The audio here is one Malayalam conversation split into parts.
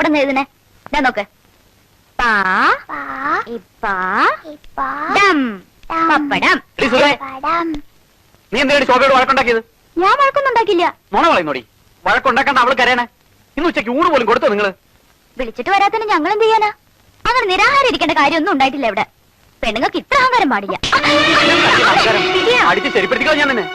പപ്പടം എഴുതണേ ഞാൻ നോക്ക്. പാ പാ ഇപ്പാ ഇപ്പാ ഡം ഡം. പപ്പടം. നീ എന്തിനാണ് ശോഭയോട് വഴക്കുണ്ടാക്കിയത്? ഞാൻ വഴക്കൊന്നുണ്ടാക്കില്ല മോണ പറയുന്നോടി വഴക്കുണ്ടാക്കണ്ട അവൾ കരയണേ. ഇന്ന് ഉച്ചയ്ക്ക് ഊണ് പോലും കൊടുത്തോ നിങ്ങൾ? വിളിച്ചിട്ട് വരാത്തന്നെ ഞങ്ങൾ എന്ത് ചെയ്യാനാ? അങ്ങനെ നിരാഹാരം ഇരിക്കേണ്ട കാര്യമൊന്നും ഉണ്ടായിട്ടില്ല ഇവിടെ. പെണ്ണുങ്ങൾക്ക് ഇത്ര അഹങ്കാരം പാടില്ല. അടിച്ച് ശരിപ്പെടുത്തിക്കോ ഞാൻ നിന്നെ.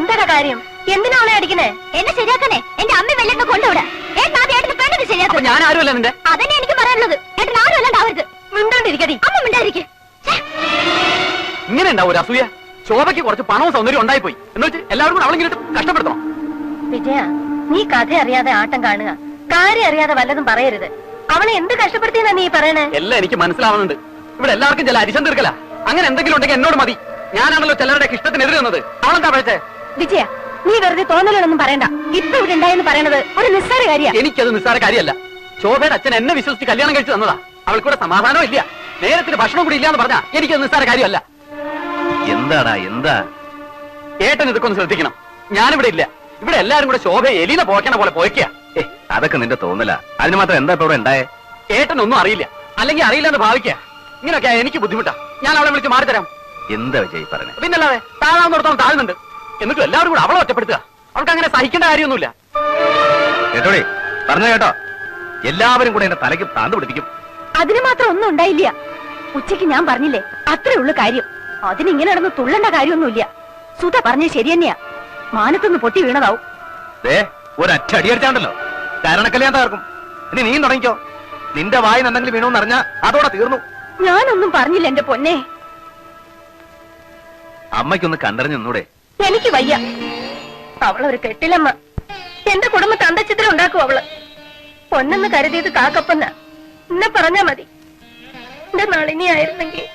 എന്താ കാര്യം? എന്തിനാ അവളെ അടിക്കണേ എന്നെ ശരിയാക്കണേ? എന്റെ അമ്മ വെല്ലൊക്കെ കൊണ്ടുവിടെ. ഏട്ടൻ ആദ്യം ഏട്ടന് പെണ്ണിന് അപ്പൊ ശരിയാക്കും ഞാൻ ആരുമല്ല നിന്റെ? അതന്നെ എനിക്ക് പറയാനുള്ളത്. ഏട്ടൻ ആരും അല്ലാണ്ടാവരുത് മിണ്ടാണ്ടിരിക്കടി അമ്മ മിണ്ടായിരിക്കും ഇങ്ങനെ ഉണ്ടാവും ഒരു അസൂയ. ശോഭയ്ക്ക് കുറച്ച് പണവും സൗന്ദര്യം ഉണ്ടായിപ്പോയി. എന്ന് വെച്ച് എല്ലാവരും കൂടെ അവളിങ്ങനെ കഷ്ടപ്പെടുത്തണം. വിജയ നീ കഥ അറിയാതെ ആട്ടം കാണുക. കാര്യം അറിയാതെ വല്ലതും പറയരുത്. അവളെ എന്ത് കഷ്ടപ്പെടുത്തിയെന്നാ നീ പറയണേ? എല്ലാം എനിക്ക് മനസ്സിലാവുന്നുണ്ട്. ഇവിടെ എല്ലാവർക്കും ചില അരിശം തീർക്കല. അങ്ങനെ എന്തെങ്കിലും ഉണ്ടെങ്കിൽ എന്നോട് മതി. ഞാനാണല്ലോ ചിലരുടെ ഇഷ്ടത്തിനെതിരെ വന്നത് അവളെന്താ പഴച്ചേ വിജയ നീ വെറുതെ തോന്നലുകളൊന്നും പറയണ്ട. ഇപ്പൊ ഇവിടെ ഉണ്ടായെന്ന് പറയണത് ഒരു നിസ്സാര കാര്യ. എനിക്കത് നിസ്സാര കാര്യമല്ല. ശോഭയുടെ അച്ഛൻ എന്നെ വിശ്വസിച്ച് കല്യാണം കഴിച്ചു തന്നതാ. അവൾക്കൂടെ സമാധാനം ഇല്ല. നേരത്തിന് ഭക്ഷണം കൂടി ഇല്ലാന്ന് പറഞ്ഞാ എനിക്ക് നിസ്സാര കാര്യമല്ല. എന്താടാ എന്താ? ഏട്ടൻ ഇതൊക്കെ ഒന്ന് ശ്രദ്ധിക്കണം. ഞാനിവിടെ ഇല്ല. ഇവിടെ എല്ലാരും കൂടെ ശോഭയെ എലിനെ പോക്കണ പോലെ പോയിക്കുക ഏ അതൊക്കെ നിന്റെ തോന്നല. അതിന് മാത്രം എന്താ ഇപ്പൊ ഇവിടെ ഉണ്ടായേ? ഏട്ടൻ ഒന്നും അറിയില്ല. അല്ലെങ്കിൽ അറിയില്ല എന്ന് ഭാവിക്കുക ഇങ്ങനൊക്കെ എനിക്ക് ബുദ്ധിമുട്ടാ. ഞാൻ അവളെ വിളിച്ച് മാറിത്തരാം എന്താ വിജയ് പറഞ്ഞു പിന്നല്ലാതെ താഴാവുന്നിടത്തോളം താഴ്ന്നുണ്ട്. എന്നിട്ടും എല്ലാവരും കൂടെ അവളെ ഒറ്റപ്പെടുത്തുക. അവൾക്ക് അങ്ങനെ സഹിക്കേണ്ട കാര്യമൊന്നുമില്ല. കേട്ടോളി പറഞ്ഞു കേട്ടോ. എല്ലാവരും കൂടെ എന്റെ തലയ്ക്ക് താന്ത് പിടിപ്പിക്കും. അതിന് മാത്രം ഒന്നും ഉണ്ടായില്ല. ഉച്ചയ്ക്ക് ഞാൻ പറഞ്ഞില്ലേ അത്രേ ഉള്ളു കാര്യം. അതിനിങ്ങനെ നടന്ന് തുള്ളണ്ട കാര്യമൊന്നുമില്ല. സുധ പറഞ്ഞ ശരി തന്നെയാ. മാനത്തൊന്ന് പൊട്ടി വീണതാവും. അടി അടിച്ചാണ്ടല്ലോ. കാരണക്കല്യാണം തകർക്കും. ഇനി നീ തുടങ്ങിക്കോ. നിന്റെ വായി എന്തെങ്കിലും വീണോന്ന് അറിഞ്ഞാ അതോടെ തീർന്നു. ഞാനൊന്നും പറഞ്ഞില്ല എന്റെ പൊന്നെ. അമ്മയ്ക്കൊന്ന് കണ്ടറിഞ്ഞു നിന്നൂടെ. എനിക്ക് വയ്യ. അവളൊരു കെട്ടിലമ്മ. എന്റെ കുടുംബത്തെ അന്തച്ചിത്രം ഉണ്ടാക്കും അവൾ. പൊന്നെന്ന് കരുതിയത് കാക്കപ്പന്ന. എന്നെ പറഞ്ഞാ മതി. എന്റെ നളിനി ആയിരുന്നെങ്കിൽ.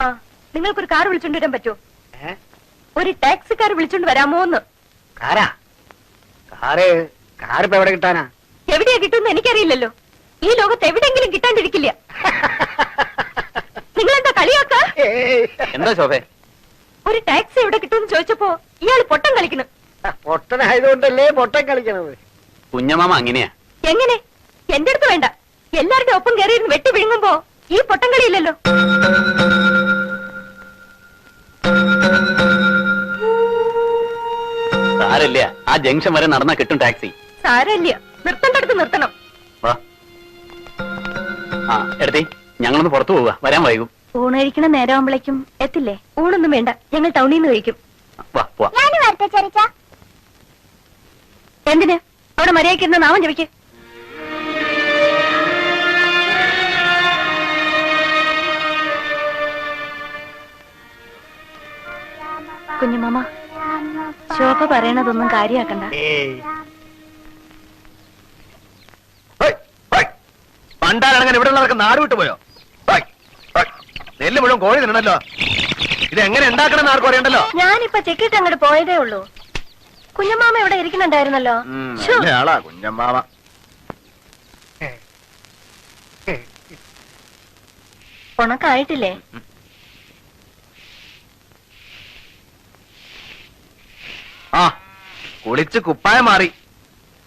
ആ നിങ്ങൾക്കൊരു കാർ വിളിച്ചോണ്ട് വരാൻ പറ്റുമോ? ഒരു ടാക്സിക്കാർ വിളിച്ചോണ്ട് വരാമോ എന്ന് കാരാ കാറ് കാറിപ്പോ എവിടെ കിട്ടാനാ? എവിടെയാ കിട്ടുമെന്ന് എനിക്കറിയില്ലല്ലോ. ഈ ലോകത്ത് എവിടെയെങ്കിലും കിട്ടാണ്ടിരിക്കില്ല. നിങ്ങൾ എന്താ കളിയാക്ക എന്താ ശോഭ? ഒരു ടാക്സി എവിടെ കിട്ടുമെന്ന് ചോദിച്ചപ്പോ ഇയാൾ പൊട്ടം കളിക്കുന്നു. പൊട്ടനായതുകൊണ്ടല്ലേ പൊട്ടൻ കളിക്കണത്? കുഞ്ഞമാമ അങ്ങനെയാ. എങ്ങനെ? എന്റെ അടുത്ത് വേണ്ട. എല്ലാവരുടെ ഒപ്പം കയറിയിരുന്ന് വെട്ടി വിഴുങ്ങുമ്പോ ഈ പൊട്ടം കളിയില്ലല്ലോ. സാരല്ല ആ ജംഗ്ഷൻ വരെ നടന്നാ കിട്ടും ടാക്സി. സാരമില്ല നിർത്തണ്ടടുത്ത് നിർത്തണം. ആ എടുത്തേ. ഞങ്ങളൊന്ന് പുറത്തു പോവുക. വരാൻ വൈകും. ഊണ് കഴിക്കണ നേരമാകുമ്പോഴേക്കും എത്തില്ലേ? ഊണൊന്നും വേണ്ട. ഞങ്ങൾ ടൗണിൽ നിന്ന് കഴിക്കും. വാ പോവാ. ഞാൻ വരട്ടെ ചെറിച്ച എന്തിന്? അവിടെ മര്യാദയ്ക്ക് ഇരുന്ന് നാമം ജപിക്ക്. കുഞ്ഞുമാമ ശോഭ പറയണതൊന്നും കാര്യാക്കണ്ട. പണ്ടാരങ്ങനെ ഇവിടെ നടക്കുന്ന നാട് വിട്ടു പോയോ. നെല്ല് മുഴുവൻ കോഴി തിന്നണല്ലോ. ഇത് എങ്ങനെ ഉണ്ടാക്കണം ആർക്കും അറിയണ്ടല്ലോ? ഞാനിപ്പൊ ചെക്കിട്ട് അങ്ങോട്ട് പോയതേ ഉള്ളൂ. കുഞ്ഞമ്മാമ ഇവിടെ ഇരിക്കുന്നുണ്ടായിരുന്നല്ലോ. ആളാ കുഞ്ഞമ്മാവ ഉണക്കായിട്ടില്ലേ? ആ കുളിച്ച് കുപ്പായം മാറി.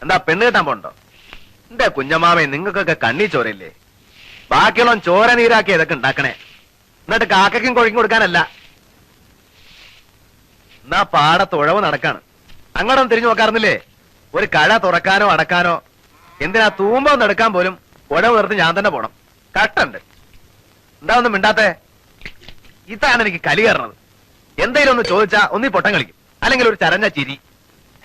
എന്താ പെണ്ണ് കിട്ടാൻ പോണ്ടോ എന്റെ കുഞ്ഞമാമേ നിങ്ങൾക്കൊക്കെ കണ്ണി ചോരയില്ലേ? ബാക്കിയുള്ള ചോര നീരാക്കി ഇതൊക്കെ ഉണ്ടാക്കണേ. എന്നിട്ട് കാക്കയ്ക്കും കൊഴിക്കും കൊടുക്കാനല്ല. എന്നാ പാടത്ത് ഉഴവ് നടക്കാണ്. അങ്ങോട്ടൊന്നും തിരിഞ്ഞു നോക്കാറുന്നില്ലേ? ഒരു കഴ തുറക്കാനോ അടക്കാനോ എന്തിനാ തൂമ്പ ഒന്ന് എടുക്കാൻ പോലും ഉഴവ് നിർത്തി ഞാൻ തന്നെ പോണം. കട്ടുണ്ട് എന്താ ഒന്നും മിണ്ടാത്തെ? ഇതാണ് എനിക്ക് കലി കയറണത്. എന്തെങ്കിലും ഒന്ന് ചോദിച്ചാ ഒന്നീ പൊട്ടം കളിക്കും. അല്ലെങ്കിൽ ഒരു ചരഞ്ഞ ചിരി.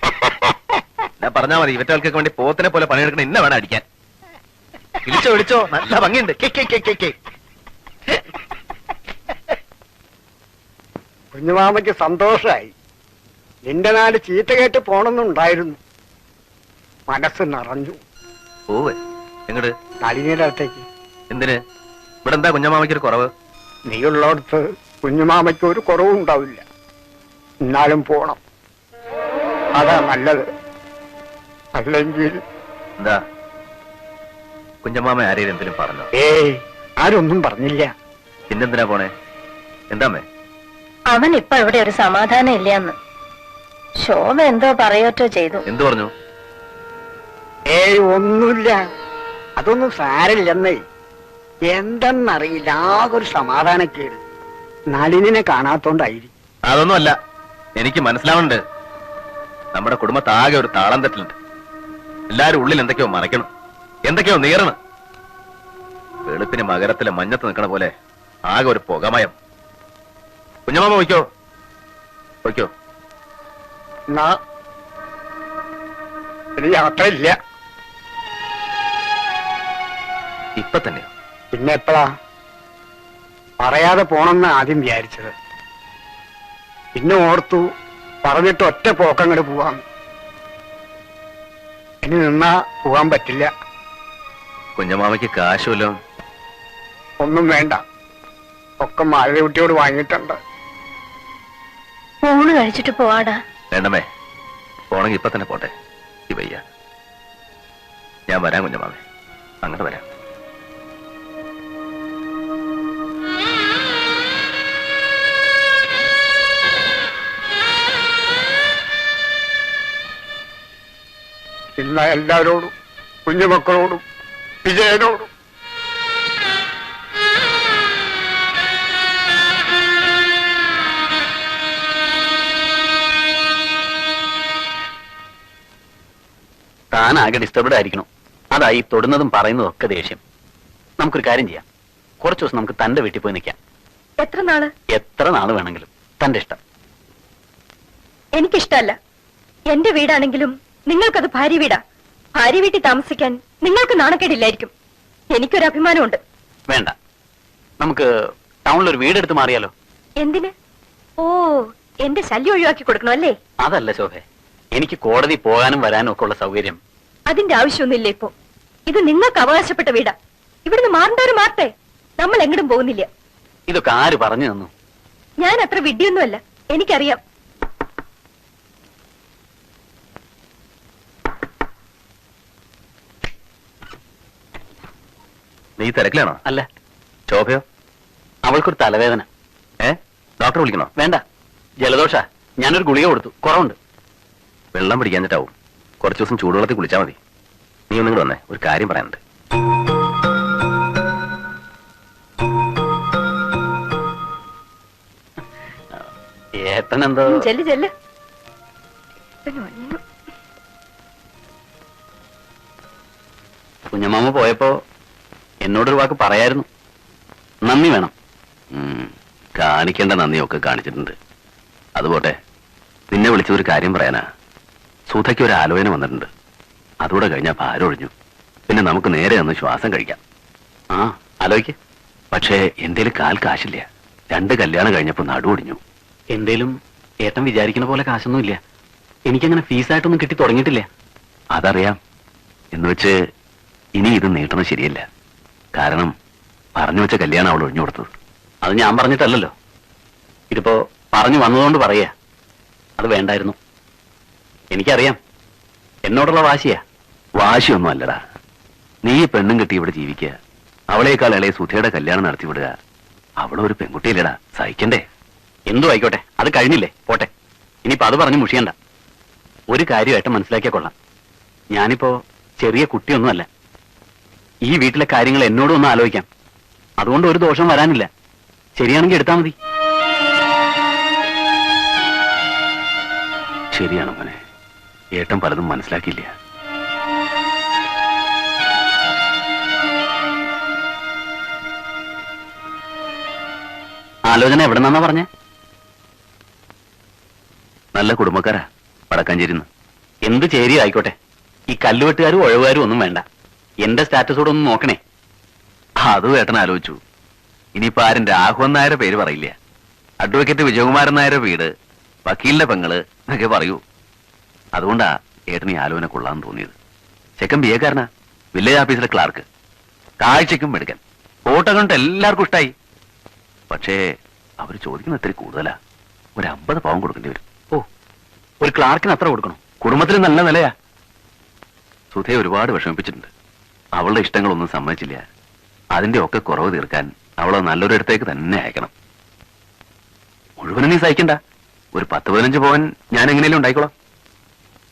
ഞാൻ പറഞ്ഞാ മതി ഇവറ്റകൾക്കൊക്കെ വേണ്ടി പോത്തിനെ പോലെ പണിയെടുക്കണം ഇന്ന വേണം അടിക്കാൻ. വിളിച്ചോ വിളിച്ചോ നല്ല ഭംഗിയുണ്ട്. കുഞ്ഞുമാമയ്ക്ക് സന്തോഷായി. നിന്റെ നാട് ചീത്ത കേട്ട് പോണെന്നുണ്ടായിരുന്നു. മനസ്സ് നിറഞ്ഞു. ഓ എങ്ങട്? നളിനിയുടെ അടുത്തേക്ക്. എന്തിന്? ഇവിടെ എന്താ കുഞ്ഞുമാമയ്ക്ക് ഒരു കുറവ്? നീയുള്ളടത്ത് കുഞ്ഞുമാമയ്ക്ക് ഒരു കുറവും ഉണ്ടാവില്ല. എന്നാലും പോണം. അതാ നല്ലത്. അല്ലെങ്കിൽ എന്താ? കുഞ്ഞമ്മാമ ആരെയും എന്തെങ്കിലും പറഞ്ഞോ? ഏയ് ആരൊന്നും പറഞ്ഞില്ല. പിന്നെന്തിനാ പോണേ? എന്താമേ അവൻ ഇപ്പൊ ഇവിടെ ഒരു സമാധാനം ഇല്ലാന്ന് ശോഭ എന്തോ പറയോറ്റോ ചെയ്തു. എന്തു പറഞ്ഞു? ഏയ് ഒന്നുമില്ല. അതൊന്നും സാരമില്ലെന്നേ. എന്തെന്നറിയില്ല ആകെ ഒരു സമാധാനക്കേട് നളിനെ കാണാത്തോണ്ടായിരിക്കും. അതൊന്നുമല്ല. എനിക്ക് മനസ്സിലാവുന്നുണ്ട്. നമ്മുടെ കുടുംബത്താകെ ഒരു താളം തെറ്റിലുണ്ട്. എല്ലാരും ഉള്ളിൽ എന്തൊക്കെയോ മറയ്ക്കണം. എന്തൊക്കെയോ നീറണം. വെളുപ്പിന് മകരത്തിലെ മഞ്ഞത്ത് നിൽക്കണ പോലെ ആകെ ഒരു പുകമയം. കുഞ്ഞമാമ വയ്ക്കോ വയ്ക്കോ യാത്രയില്ല. ഇപ്പൊ തന്നെ പിന്നെ എപ്പോഴാ പറയാതെ പോണെന്ന് ആദ്യം വിചാരിച്ചത്. പിന്നെ ഓർത്തു പറഞ്ഞിട്ട് ഒറ്റ പോക്കങ്ങട് പോവാം ഇനി നിന്നാ പോവാൻ പറ്റില്ല. കുഞ്ഞമാമയ്ക്ക് കാശുമല്ലോ ഒന്നും വേണ്ട. ഒക്കെ മാലകുട്ടിയോട് വാങ്ങിയിട്ടുണ്ട്. ഊണ് കഴിച്ചിട്ട് പോവാടാ. വേണ്ടമേ പോണെങ്കിൽ ഇപ്പൊ തന്നെ പോട്ടെ. ഈ വയ്യ. ഞാൻ വരാം കുഞ്ഞമാമേ. അങ്ങോട്ട് വരാം. ഇന്ന് എല്ലാവരോടും കുഞ്ഞുമക്കളോടും വിജയനോടും. താൻ ആകെ ഡിസ്റ്റർബ്ഡ് ആയിരിക്കണം അതായി തൊടുന്നതും പറയുന്നതും ഒക്കെ ദേഷ്യം. നമുക്കൊരു കാര്യം ചെയ്യാം. കുറച്ചു ദിവസം നമുക്ക് തന്റെ വീട്ടിൽ പോയി നിൽക്കാം. എത്ര നാൾ? എത്ര നാൾ വേണമെങ്കിലും. തന്റെ ഇഷ്ടം. എനിക്കിഷ്ടല്ല എന്റെ വീടാണെങ്കിലും നിങ്ങൾക്കത് ഭാര്യ വീടാ. ഭാര്യ വീട്ടിൽ താമസിക്കാൻ നിങ്ങൾക്ക് നാണക്കേടില്ലായിരിക്കും. എനിക്കൊരു അഭിമാനമുണ്ട്. വേണ്ട. നമുക്ക് ടൗണിൽ ഒരു വീടെടുത്ത് മാറിയാലോ? എന്തിന്? ഓ എന്റെ ശല്യം ഒഴിവാക്കി കൊടുക്കണോ അല്ലേ? അതല്ല ശോഭ. എനിക്ക് കോടതി പോകാനും വരാനും ഒക്കെ ഉള്ള സൗകര്യം. അതിന്റെ ആവശ്യമൊന്നുമില്ല ഇപ്പോ. ഇത് നിങ്ങൾക്ക് അവകാശപ്പെട്ട വീടാ. ഇവിടുന്ന് മാറേണ്ടവര് മാറട്ടെ. നമ്മൾ എങ്ങടും പോകുന്നില്ല. ഇതൊക്കെ ആര് പറഞ്ഞു തന്നു? ഞാൻ അത്ര വിഡ്ഢിയൊന്നുമല്ല. എനിക്കറിയാം. നീ തിരക്കിലാണോ? അല്ല. ശോഭയോ അവൾക്കൊരു തലവേദന. ഏ? ഡോക്ടർ വിളിക്കണോ? വേണ്ട. ജലദോഷ. ഞാനൊരു ഗുളിക കൊടുത്തു. കുറവുണ്ട്. വെള്ളം പിടിക്കാഞ്ഞിട്ടാവും. കുറച്ച് ദിവസം ചൂടുവെള്ളത്തിൽ കുളിച്ചാൽ മതി. നീ ഒന്നും കൂടെ വന്നേ. ഒരു കാര്യം പറയാനുണ്ട്. ഏട്ടനെന്തോ? ചെല്ല് ചെല്ല്. ഇവന് പോയപ്പോ എന്നോടൊരു വാക്ക് പറയായിരുന്നു. നന്ദി വേണം. കാണിക്കേണ്ട നന്ദിയൊക്കെ കാണിച്ചിട്ടുണ്ട്. അതുപോട്ടെ നിന്നെ വിളിച്ചൊരു കാര്യം പറയാനാ. സുധയ്ക്ക് ഒരു ആലോചന വന്നിട്ടുണ്ട്. അതുകൂടെ കഴിഞ്ഞാൽ ഭാരൊഴിഞ്ഞു പിന്നെ നമുക്ക് നേരെ ഒന്ന് ശ്വാസം കഴിക്കാം. ആ ആലോചിക്ക്. പക്ഷേ എന്തേലും കാൽ കാശില്ല. രണ്ട് കല്യാണം കഴിഞ്ഞപ്പോൾ നടു ഒടിഞ്ഞു. എന്തേലും ഏട്ടൻ വിചാരിക്കുന്ന പോലെ കാശൊന്നും ഇല്ല എനിക്കങ്ങനെ ഫീസായിട്ടൊന്നും കിട്ടി തുടങ്ങിയിട്ടില്ല. അതറിയാം. എന്ന് വെച്ച് ഇനി ഇത് നീട്ടണം ശരിയല്ല. കാരണം പറഞ്ഞു വെച്ച കല്യാണം അവൾ ഒഴിഞ്ഞു കൊടുത്തത്. അത് ഞാൻ പറഞ്ഞിട്ടല്ലല്ലോ. ഇതിപ്പോ പറഞ്ഞു വന്നതുകൊണ്ട് പറയാ അത് വേണ്ടായിരുന്നു. എനിക്കറിയാം. എന്നോടുള്ള വാശിയാ. വാശിയൊന്നും അല്ലടാ. നീ പെണ്ണും കെട്ടി ഇവിടെ ജീവിക്കുക. അവളേക്കാൾ ഇളയ സുധയുടെ കല്യാണം നടത്തി വിടുക. ഒരു പെൺകുട്ടിയില്ലടാ. സഹിക്കണ്ടേ? എന്തു ആയിക്കോട്ടെ? അത് കഴിഞ്ഞില്ലേ? പോട്ടെ. ഇനിയിപ്പോ അത് പറഞ്ഞ് മുഷിയണ്ട. ഒരു കാര്യമായിട്ട് മനസ്സിലാക്കിയാ കൊള്ളാം. ഞാനിപ്പോ ചെറിയ കുട്ടിയൊന്നുമല്ല. ഈ വീട്ടിലെ കാര്യങ്ങൾ എന്നോടും ഒന്ന് ആലോചിക്കാം. അതുകൊണ്ട് ഒരു ദോഷം വരാനില്ല. ശരിയാണെങ്കിൽ എടുത്താൽ മതി. ശരിയാണ് മോനെ. ഏട്ടൻ പലതും മനസ്സിലാക്കിയില്ല. ആലോചന എവിടെ നിന്നാ പറഞ്ഞേ? നല്ല കുടുംബക്കാരാ വടക്കാഞ്ചേരിന്ന് എന്ത് ചേരി ആയിക്കോട്ടെ. ഈ കല്ലുവെട്ടുകാരും ഒഴവുകാരും ഒന്നും വേണ്ട. എന്റെ സ്റ്റാറ്റസോടെ ഒന്ന് നോക്കണേ. അത് ഏട്ടൻ ആലോചിച്ചു. ഇനിയിപ്പോ ആരും രാഘവൻ നായരുടെ പേര് പറയില്ല. അഡ്വക്കേറ്റ് വിജയകുമാരൻ നായരുടെ വീട് വക്കീലിന്റെ പെങ്ങൾ എന്നൊക്കെ പറയൂ. അതുകൊണ്ടാ ഏട്ടനീ ആലോചന കൊള്ളാന്ന് തോന്നിയത്. ചെക്കൻ ബി എക്കാരനാ വില്ലേജ് ഓഫീസിലെ ക്ലാർക്ക് കാഴ്ചക്കും മെടുക്കൻ. ഫോട്ടോ കണ്ടിട്ട് എല്ലാവർക്കും ഇഷ്ടായി. പക്ഷേ അവർ ചോദിക്കുന്ന ഇത്തിരി കൂടുതലാ. ഒരു അമ്പത് പവൻ കൊടുക്കേണ്ടി വരും. ഓ ഒരു ക്ലാർക്കിന് അത്ര കൊടുക്കണം? കുടുംബത്തിന് നല്ല നിലയാ. സുധയെ ഒരുപാട് വിഷമിപ്പിച്ചിട്ടുണ്ട്. അവളുടെ ഇഷ്ടങ്ങളൊന്നും സമ്മതിച്ചില്ല. അതിന്റെ ഒക്കെ കുറവ് തീർക്കാൻ അവളെ നല്ലൊരു അടുത്തേക്ക് തന്നെ അയക്കണം. മുഴുവനും നീ സഹിക്കണ്ട. ഒരു പത്ത് പതിനഞ്ച് പോവാൻ ഞാൻ എങ്ങനെയും ഉണ്ടായിക്കോളാം.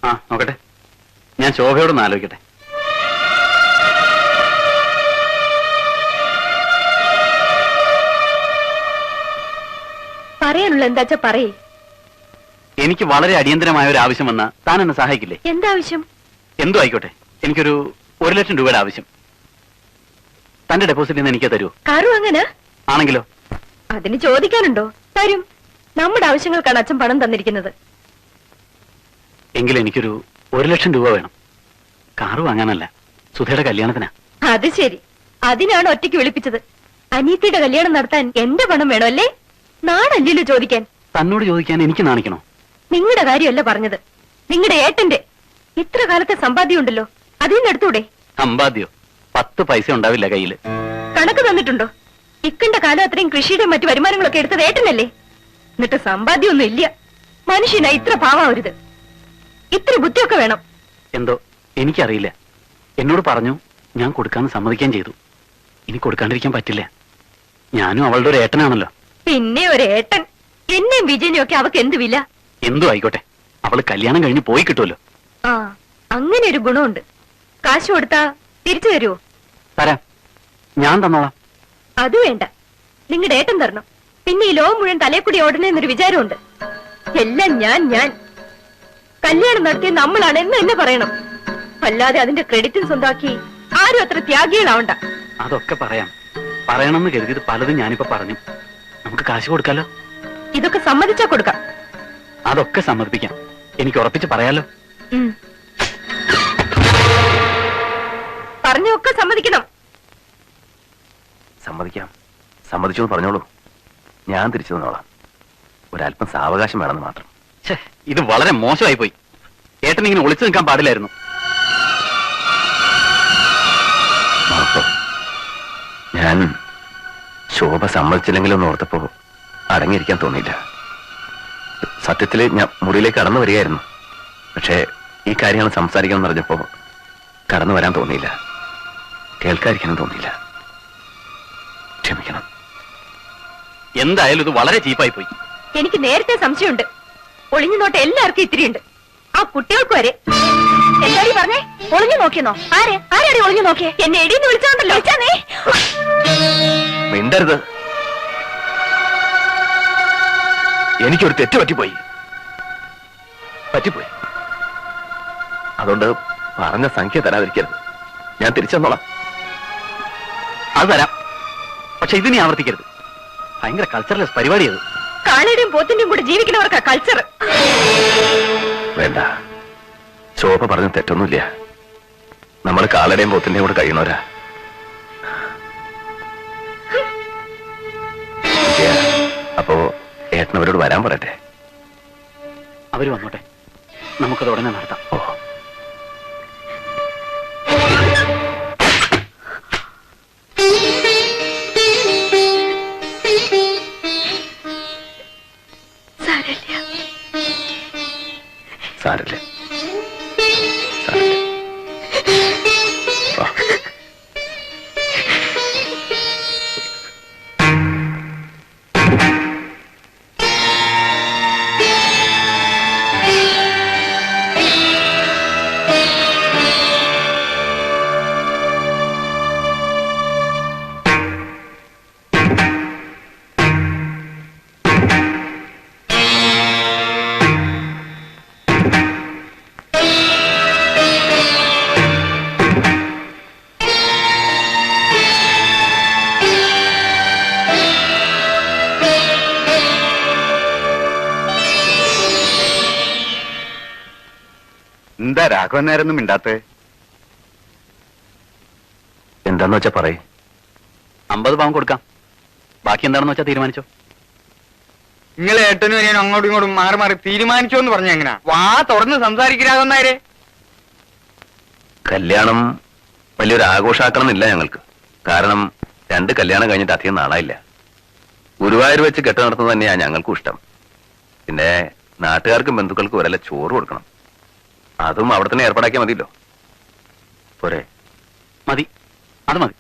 ആ നോക്കട്ടെ. ഞാൻ ശോഭയോടൊന്ന് ആലോചിക്കട്ടെ. പറയാനുള്ള എന്താച്ചാ പറയേ. എനിക്ക് വളരെ അടിയന്തരമായ ഒരു ആവശ്യം വന്നാ താൻ എന്നെ സഹായിക്കില്ലേ? എന്താവശ്യം എന്തോ ആയിക്കോട്ടെ. എനിക്കൊരു ഒരു ലക്ഷം രൂപയുടെ ആവശ്യം. തന്റെ ഡെപ്പോസിറ്റ് നിന്ന് എനിക്ക് തരുമോ കാറു അങ്ങനെ? ആണെങ്കിലോ? അതിന് ചോദിക്കാനുണ്ടോ? തരും. നമ്മുടെ ആവശ്യങ്ങൾക്കാണ് അച്ഛൻ പണം തന്നിരിക്കുന്നത്. എങ്കിൽ എനിക്കൊരു ഒരു ലക്ഷം രൂപ വേണം. കാറ് വാങ്ങാനല്ല. സുധയുടെ കല്യാണത്തിനാ. അത് ശരി. അതിനാണ് ഒറ്റയ്ക്ക് വിളിപ്പിച്ചത്. അനീത്തിയുടെ കല്യാണം നടത്താൻ എന്റെ പണം വേണോ അല്ലേ? നാടല്ലല്ലോ ചോദിക്കാൻ. തന്നോട് ചോദിക്കാൻ എനിക്ക് നാണിക്കണോ? നിങ്ങളുടെ കാര്യമല്ല പറഞ്ഞത്. നിങ്ങളുടെ ഏട്ടന്റെ. ഇത്ര കാലത്തെ സമ്പാദ്യം ഉണ്ടല്ലോ അതിൽ നിന്ന് എടുത്തൂടെ സമ്പാദ്യോ പത്ത് പൈസ ഉണ്ടാവില്ല കയ്യിൽ. കണക്ക് തന്നിട്ടുണ്ടോ? ഇക്കണ്ട കാലം അത്രയും കൃഷിയുടെ മറ്റു വരുമാനങ്ങളൊക്കെ എടുത്തത് ഏട്ടനല്ലേ? എന്നിട്ട് സമ്പാദ്യമൊന്നും ഇല്ല. മനുഷ്യനാ ഇത്ര പാവാവരുത്. ഇത്ര ബുദ്ധിയൊക്കെ വേണം. എന്തോ എനിക്കറിയില്ല. എന്നോട് പറഞ്ഞു ഞാൻ കൊടുക്കാന്ന് സമ്മതിക്കാൻ ചെയ്തു. ഇനി കൊടുക്കാണ്ടിരിക്കാൻ പറ്റില്ല. ഞാനും അവളുടെ ഒരു ഏട്ടനാണല്ലോ. പിന്നെ ഒരു ഏട്ടൻ. എന്നെയും വിജയനെയും ഒക്കെ അവക്ക് എന്ത് വില? എന്തോ ആയിക്കോട്ടെ. അവൾ കല്യാണം കഴിഞ്ഞ് പോയി കിട്ടുമല്ലോ. ആ അങ്ങനെ ഒരു ഗുണമുണ്ട്. കാശ് കൊടുത്താ തിരിച്ചു തരുമോ തരാം. ഞാൻ തന്നോളാം. അത് വേണ്ട. നിങ്ങളുടെ ഏട്ടൻ തരണം. പിന്നെ ഈ ലോകം മുഴുവൻ തലേക്കൂടി ഓടണെന്നൊരു വിചാരമുണ്ട്. എല്ലാം ഞാൻ ഞാൻ. കല്യാണം നടത്തിയ നമ്മളാണ് എന്ന് എന്നെ പറയണം. അല്ലാതെ അതിന്റെ ക്രെഡിറ്റും സ്വന്താക്കി ആരും അത്ര ത്യാഗികളാവണ്ട. അതൊക്കെ പറയാം. പറയണമെന്ന് കരുതിയത് പലതും ഞാനിപ്പോ പറഞ്ഞു. നമുക്ക് കാശ് കൊടുക്കാലോ? ഇതൊക്കെ സമ്മതിച്ചാ കൊടുക്കാം. അതൊക്കെ സമ്മതിപ്പിക്കാം. എനിക്ക് ഉറപ്പിച്ച് പറയാലോ? പറഞ്ഞൊക്കെ സമ്മതിക്കണം. സമ്മതിക്കാം. സമ്മതിച്ചോ എന്ന് പറഞ്ഞോളൂ. ഞാൻ തിരിച്ചു തന്നോളാം ഒരല്പം സാവകാശം വേണമെന്ന് മാത്രം. ഛേ, ഇത് വളരെ മോശമായി പോയി ഏട്ടൻ ഇങ്ങനെ ഒളിച്ചു നിൽക്കാൻ പാടില്ലായിരുന്നു. ഞാൻ ശോഭ സമ്മതിച്ചില്ലെങ്കിലൊന്ന് ഓർത്തപ്പോ അടങ്ങിയിരിക്കാൻ തോന്നിയില്ല. സത്യത്തിൽ ഞാൻ മുറിയിലേക്ക് കടന്നു വരികയായിരുന്നു. പക്ഷേ ഈ കാര്യങ്ങൾ സംസാരിക്കണം എന്നറിഞ്ഞപ്പോ കടന്നു വരാൻ തോന്നിയില്ല. കേൾക്കാതിരിക്കാനും തോന്നിയില്ല. ക്ഷമിക്കണം. എന്തായാലും ഇത് വളരെ ചീപ്പായി പോയി. എനിക്ക് നേരത്തെ സംശയമുണ്ട്. ഒളിഞ്ഞു നോട്ട് എല്ലാവർക്കും ഇത്തിരിയുണ്ട്. ആ കുട്ടികൾക്ക് വരെ. എല്ലാരും പറഞ്ഞേ ഒളിഞ്ഞു നോക്കിയെന്നോ? ആരെ? ആരാടി ഒളിഞ്ഞു നോക്കിയേ? എന്നെ എടീന്ന് വിളിച്ചോണ്ടല്ലോ. വിളിച്ചാന്നേ മിണ്ടരുത്. എനിക്കൊരു തെറ്റ് പറ്റിപ്പോയി. പറ്റിപ്പോയി. അതുകൊണ്ട് പറഞ്ഞ സംഖ്യ തരാതിരിക്കരുത്. ഞാൻ തിരിച്ചെന്നോളാം. അത് തരാം പക്ഷെ ഇത് നീ ആവർത്തിക്കരുത്. ഭയങ്കര കൾച്ചറലെസ് പരിപാടി അത്. കാളയുടെയും പോത്തിന്റെയും കൂടെ ജീവിക്കുന്നവർക്കാ കൾച്ചർ വേണ്ട. ശോഭ പറഞ്ഞ തെറ്റൊന്നുമില്ല. നമ്മൾ കാളയുടെയും പോത്തിന്റെയും കൂടെ കഴിയുന്നവരാ. അപ്പോ ഏട്ടനവരോട് വരാൻ പറയട്ടെ? അവർ വന്നോട്ടെ. നമുക്കത് ഉടനെ നടത്താം. ഓ. സാരല്ലേ സാരല്ലേ രാഘവൻ നേരൊന്നും മിണ്ടാത്തേ? എന്താന്ന് വെച്ചാ പറയ്. അമ്പത് പവൻ കൊടുക്കാം. ബാക്കി എന്താണെന്ന് വെച്ചാ തീരുമാനിച്ചോ. നിങ്ങൾ ഏട്ടനും ഞാൻ അങ്ങോട്ടും ഇങ്ങോട്ടും മാറി മാറി തീരുമാനിച്ചോ എന്ന് പറഞ്ഞ എങ്ങനാ? വാ തുറന്ന് സംസാരിക്കാതെന്നായരെ കല്യാണം വലിയൊരു ആഘോഷാക്കണമെന്നില്ല ഞങ്ങൾക്ക്. കാരണം രണ്ട് കല്യാണം കഴിഞ്ഞിട്ട് അധികം നാളായില്ല. ഗുരുവായൂർ വെച്ച് കെട്ട് നടത്തുന്നത് തന്നെയാണ് ഞങ്ങൾക്കും ഇഷ്ടം. പിന്നെ നാട്ടുകാർക്കും ബന്ധുക്കൾക്കും ഒരല്ല ചോറ് കൊടുക്കണം. അതും അവിടെ തന്നെ ഏർപ്പാടാക്കിയാൽ മതിയല്ലോ. പോരെ. മതി. അത് മതി.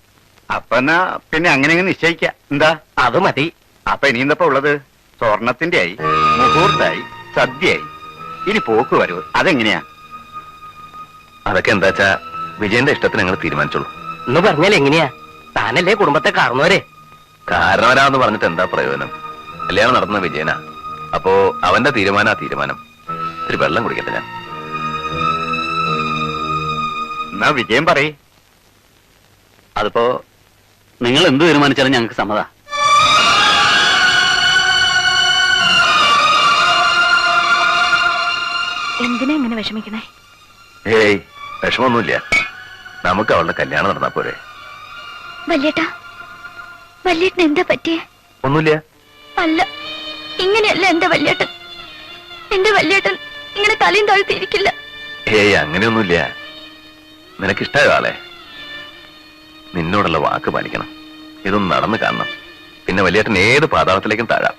അപ്പൊ എന്നാ പിന്നെ അങ്ങനെ അങ്ങ് നിശ്ചയിക്ക. എന്താ? അത് മതി. അപ്പൊ ഇനി എന്തപ്പോ ഉള്ളത്? സ്വർണത്തിന്റെ ആയി മുഹൂർത്തായി സദ്യയായി. ഇനി പോക്ക് വരവ്. അതെങ്ങനെയാ? അതൊക്കെ എന്താ വെച്ചാ വിജയന്റെ ഇഷ്ടത്തിന് ഞങ്ങൾ തീരുമാനിച്ചോളൂ. എന്ന് പറഞ്ഞാൽ എങ്ങനെയാ? താനല്ലേ കുടുംബത്തെ കാരണവരെ കാരണവരാന്ന് പറഞ്ഞിട്ട് എന്താ പ്രയോജനം? കല്യാണം നടന്ന വിജയനാ. അപ്പോ അവന്റെ തീരുമാനാ തീരുമാനം. ഒരു വെള്ളം കുടിക്കട്ടെ ഞാൻ. എന്നാ വിജയം പറയ്. അതിപ്പോ നിങ്ങൾ എന്ത് തീരുമാനിച്ചാലും ഞങ്ങൾക്ക് സമ്മത. എന്തിനാ ഇങ്ങനെ വിഷമിക്കണേ? ഏയ് വിഷമൊന്നുമില്ല. നമുക്ക് അവളുടെ കല്യാണം നടന്നാ പോരെ. വല്യേട്ടാ വല്യേട്ടന് എന്താ പറ്റിയേ? ഒന്നുമില്ല. അല്ല ഇങ്ങനെയല്ല എന്റെ വല്യേട്ടൻ. എന്റെ വല്യേട്ടൻ ഇങ്ങനെ തലയും താഴ്ത്തിയിരിക്കില്ല. ഏയ് അങ്ങനെയൊന്നുമില്ല. നിനക്കിഷ്ടമായ ആളെ നിന്നോടുള്ള വാക്ക് പാലിക്കണം. ഇതൊന്നും നടന്നു കാണണം. പിന്നെ വലിയേട്ടൻ ഏത് പാതാളത്തിലേക്കും താഴാം.